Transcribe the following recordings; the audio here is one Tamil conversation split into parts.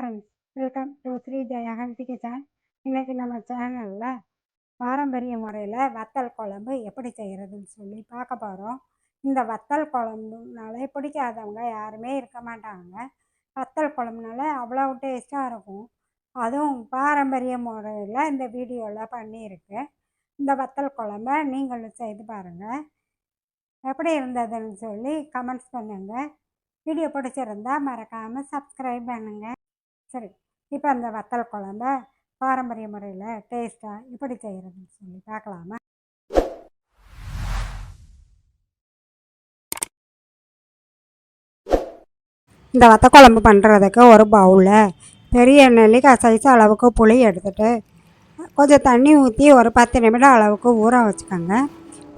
Friends welcome to Shri Jaya healthy kitchen இன்றைக்கி நம்ம சேனலில் பாரம்பரிய முறையில் வத்தல் குழம்பு எப்படி செய்கிறதுன்னு சொல்லி பார்க்க போகிறோம் இந்த வத்தல் குழம்புனாலே பிடிக்காதவங்க யாருமே இருக்க மாட்டாங்க. வத்தல் குழம்புனால அவ்வளோ டேஸ்ட்டாக இருக்கும். அதுவும் பாரம்பரிய முறையில் இந்த வீடியோவில் பண்ணியிருக்கேன் இந்த வத்தல் குழம்ப நீங்களும் செய்து பாருங்கள் எப்படி இருந்ததுன்னு சொல்லி கமெண்ட்ஸ் பண்ணுங்கள் வீடியோ பிடிச்சிருந்தா மறக்காமல் சப்ஸ்கிரைப் பண்ணுங்கள் சரி. இப்போ அந்த வத்தல் குழம்ப பாரம்பரிய முறையில் டேஸ்ட்டாக இப்படி செய்கிறதுன்னு சொல்லி பார்க்கலாமா? இந்த வத்த குழம்பு பண்ணுறதுக்கு ஒரு பவுலில் பெரிய நெல்லிக்காய் சைஸ் அளவுக்கு புளி எடுத்துகிட்டு கொஞ்சம் தண்ணி ஊற்றி ஒரு பத்து நிமிடம் அளவுக்கு ஊற வச்சுக்கோங்க.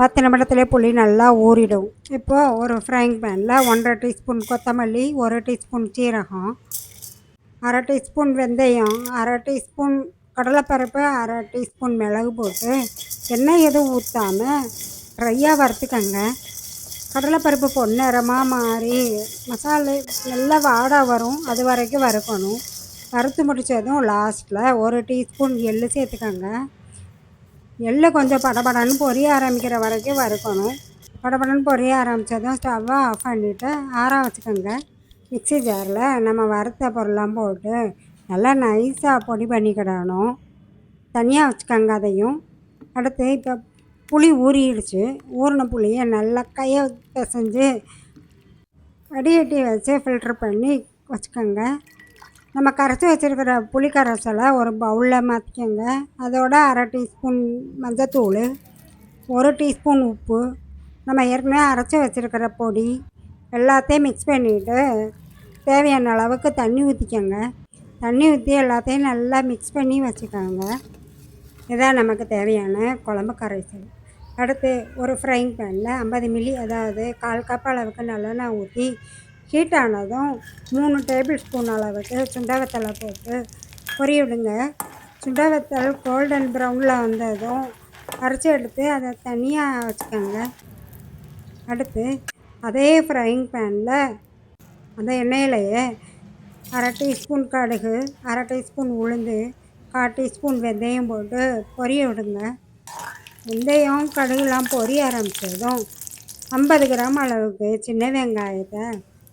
பத்து நிமிடத்துலேயே புளி நல்லா ஊறிடும். இப்போது ஒரு ஃப்ரைங் பேனில் ஒன்றரை டீஸ்பூன் கொத்தமல்லி ஒரு டீஸ்பூன் சீரகம் அரை டீஸ்பூன் வெந்தயம் அரை டீஸ்பூன் கடலைப்பருப்பு அரை டீஸ்பூன் மிளகு போட்டு எண்ணெய் எதுவும் ஊற்றாமல் ட்ரையாக வறுத்துக்கங்க. கடலைப்பருப்பு பொன்னிறமாக மாறி மசாலா நல்லா வாடை வரும் அது வரைக்கும் வறுக்கணும். வறுத்து முடித்ததும் லாஸ்ட்டில் ஒரு டீஸ்பூன் எள்ளு சேர்த்துக்கோங்க. எள்ளு கொஞ்சம் படபடன்னு பொரிய ஆரம்பிக்கிற வரைக்கும் வறுக்கணும். படபடன்னு பொரிய ஆரம்பித்ததும் ஸ்டவ்வை ஆஃப் பண்ணிவிட்டு ஆற வச்சுக்கோங்க. மிக்ஸி ஜாரில் நம்ம வறுத்த பொருள்லாம் போட்டு நல்லா நைஸாக பொடி பண்ணிக்கிடணும் தனியாக வச்சுக்கோங்க அதையும். அடுத்து இப்போ புளி ஊறிடுச்சு. ஊறின புளியை நல்லா கையை பிசைஞ்சு அடியட்டி வச்சு ஃபில்ட்ரு பண்ணி வச்சுக்கோங்க. நம்ம கரைச்சி வச்சுருக்கிற புளி கரைசலை ஒரு பவுலில் மாற்றிக்கோங்க அதோட அரை டீஸ்பூன் மஞ்சத்தூள் ஒரு டீஸ்பூன் உப்பு நம்ம ஏற்கனவே அரைச்சி வச்சுருக்கிற பொடி எல்லாத்தையும் மிக்ஸ் பண்ணிவிட்டு தேவையான அளவுக்கு தண்ணி ஊற்றிக்கோங்க தண்ணி ஊற்றி எல்லாத்தையும் நல்லா மிக்ஸ் பண்ணி வச்சுக்கோங்க. இதான் நமக்கு தேவையான குழம்பு கரைசல். அடுத்து ஒரு ஃப்ரைங் பேனில் ஐம்பது மில்லி அதாவது கால் கப் அளவுக்கு நல்லெண்ணெய் ஊற்றி ஹீட் ஆனதும் மூணு டேபிள் ஸ்பூன் அளவுக்கு சுண்டவத்தலை போட்டு பொரிய விடுங்க சுண்டவத்தல் கோல்டன் ப்ரௌனில் வந்ததும் அரைச்சி எடுத்து அதை தனியாக வச்சுக்கோங்க. அடுத்து அதே ஃப்ரைங் பேனில் அந்த எண்ணெயிலையே அரை டீஸ்பூன் கடுகு அரை டீஸ்பூன் உளுந்து கால் டீஸ்பூன் வெந்தயம் போட்டு பொரிய விடுங்க. வெந்தயம் கடுகுலாம் பொரிய ஆரம்பித்ததும் ஐம்பது கிராம் அளவுக்கு சின்ன வெங்காயத்தை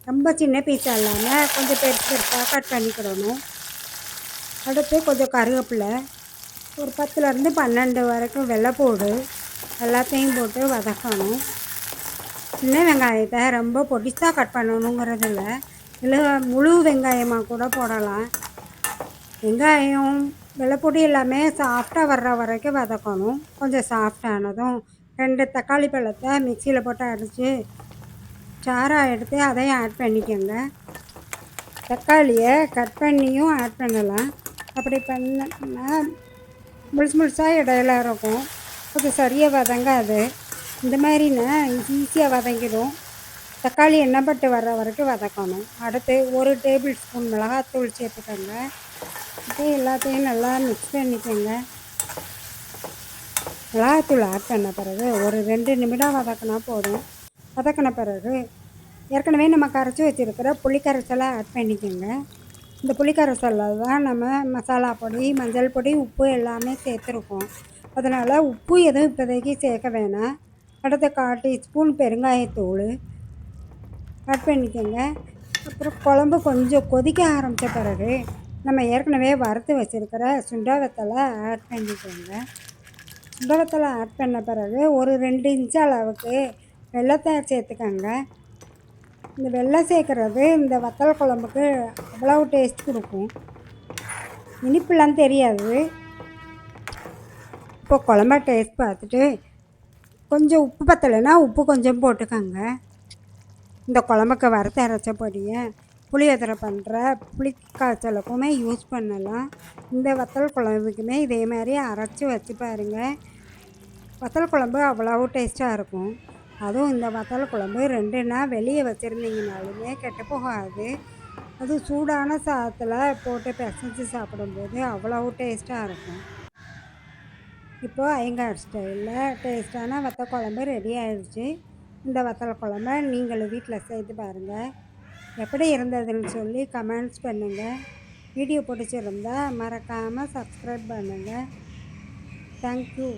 ரொம்ப சின்ன பீஸாக இல்லாமல் கொஞ்சம் பெருசு பெருசாக கட் பண்ணிக்கிடணும். அடுத்து கொஞ்சம் கருவேப்பிலை ஒரு பத்துலேருந்து பன்னெண்டு வரைக்கும் வெள்ளைப்பூடு எல்லாத்தையும் போட்டு வதக்கணும். சின்ன வெங்காயத்தை ரொம்ப பொடிசாக கட் பண்ணணுங்கிறது இல்லை முழு வெங்காயமாக கூட போடலாம். வெங்காயம் வெள்ளைப்பொடி எல்லாமே சாஃப்டாக வர்ற வரைக்கும் வதக்கணும். கொஞ்சம் சாஃப்டானதும் ரெண்டு தக்காளி பழத்தை மிக்சியில் போட்டு அடித்து சாராக எடுத்து அதையும் ஆட் பண்ணிக்கோங்க. தக்காளியை கட் பண்ணியும் ஆட் பண்ணலாம். அப்படி பண்ணால் முழுசு முழுசாக இடையில இருக்கும். கொஞ்சம் சரியாக வதங்காது. இந்த மாதிரின்னா ஈஸியாக வதங்கிடும். தக்காளி எண்ணெய் பட்டு வர்ற வரைக்கும் வதக்கணும். அடுத்து ஒரு டேபிள் ஸ்பூன் மிளகாத்தூள் சேர்த்துக்கோங்க. இது எல்லாத்தையும் நல்லா மிக்ஸ் பண்ணிக்கோங்க. மிளகாத்தூள் ஆட் பண்ண பிறகு ஒரு ரெண்டு நிமிடம் வதக்கினா போதும். வதக்கின பிறகு ஏற்கனவே நம்ம கரைச்சி வச்சுருக்கிற புளிக்கரைசலை ஆட் பண்ணிக்கோங்க. இந்த புளிக்கரைசலில் தான் நம்ம மசாலா பொடி மஞ்சள் பொடி உப்பு எல்லாமே சேர்த்துருக்கோம். அதனால் உப்பு எதுவும் இப்போதைக்கு சேர்க்க வேணாம். அடுத்த கால் டீஸ்பூன் பெருங்காயத்தூள் ஆட் பண்ணிக்கோங்க. அப்புறம் குழம்பு கொஞ்சம் கொதிக்க ஆரம்பித்த பிறகு நம்ம ஏற்கனவே வறுத்து வச்சுருக்கிற சுண்டவத்தலை ஆட் பண்ணிக்கோங்க. சுண்டவத்தலை ஆட் பண்ண பிறகு ஒரு ரெண்டு இன்ச்சு அளவுக்கு வெள்ளத்தை சேர்த்துக்கோங்க. இந்த வெள்ளம் சேர்க்குறது இந்த வத்தல் குழம்புக்கு அவ்வளோ டேஸ்ட் கொடுக்கும். இனிப்புலாம் தெரியாது. இப்போ குழம்ப டேஸ்ட் பார்த்துட்டு கொஞ்சம் உப்பு பத்தலைன்னா உப்பு கொஞ்சம் போட்டுக்கோங்க. இந்த குழம்புக்கு வறுத்து அரைச்ச பொடியை புளியோதரை பண்ணுற புளி காய்ச்சலுக்குமே யூஸ் பண்ணலாம். இந்த வத்தல் குழம்புக்குமே இதே மாதிரி அரைச்சி வச்சு பாருங்கள் வத்தல் குழம்பு அவ்வளவு டேஸ்ட்டாக இருக்கும். அதுவும் இந்த வத்தல் குழம்பு ரெண்டு நாள் வெளியே வச்சுருந்தீங்கனாலுமே கெட்டு போகாது. அது சூடான சாதத்தில் போட்டு பிசைஞ்சு சாப்பிடும்போது அவ்வளவு டேஸ்ட்டாக இருக்கும். இப்போது ஐயங்கார் ஸ்டைலில் டேஸ்ட்டான வத்த குழம்பு ரெடி ஆயிடுச்சு இந்த வத்தல் குழம்ப நீங்களும் வீட்டில் செய்து பாருங்கள் எப்படி இருந்ததுன்னு சொல்லி கமெண்ட்ஸ் பண்ணுங்கள் வீடியோ பிடிச்சிருந்தா மறக்காமல் சப்ஸ்கிரைப் பண்ணுங்கள் தேங்க்யூ